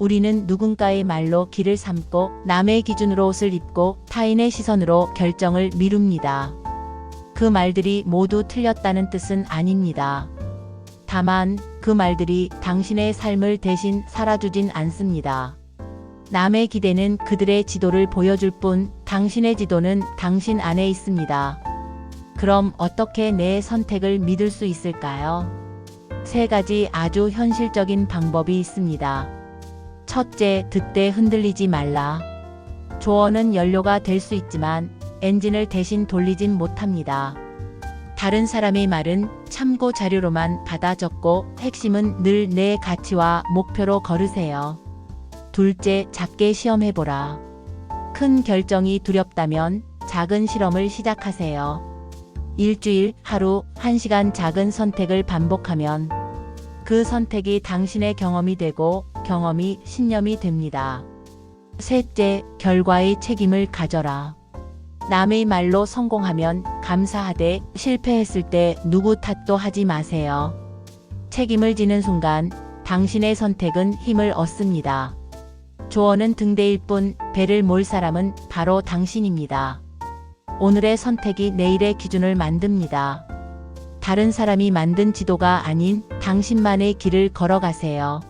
우리는 누군가의 말로 길을 삼고 남의 기준으로 옷을 입고 타인의 시선으로 결정을 미룹니다. 그 말들이 모두 틀렸다는 뜻은 아닙니다. 다만 그 말들이 당신의 삶을 대신 살아주진 않습니다. 남의 기대는 그들의 지도를 보여줄 뿐 당신의 지도는 당신 안에 있습니다. 그럼 어떻게 내 선택을 믿을 수 있을까요? 세 가지 아주 현실적인 방법이 있습니다. 첫째, 득대 흔들리지 말라. 조언은 연료가 될 수 있지만 엔진을 대신 돌리진 못합니다. 다른 사람의 말은 참고 자료로만 받아 적고 핵심은 늘 내 가치와 목표로 걸으세요. 둘째, 작게 시험해보라. 큰 결정이 두렵다면 작은 실험을 시작하세요. 일주일, 하루, 한 시간 작은 선택을 반복하면 그 선택이 당신의 경험이 되고 경험이 신념이 됩니다. 셋째, 결과의 책임을 가져라. 남의 말로 성공하면 감사하되 실패했을 때 누구 탓도 하지 마세요. 책임을 지는 순간 당신의 선택은 힘을 얻습니다. 조언은 등대일 뿐 배를 몰 사람은 바로 당신입니다. 오늘의 선택이 내일의 기준을 만듭니다. 다른 사람이 만든 지도가 아닌 당신만의 길을 걸어가세요.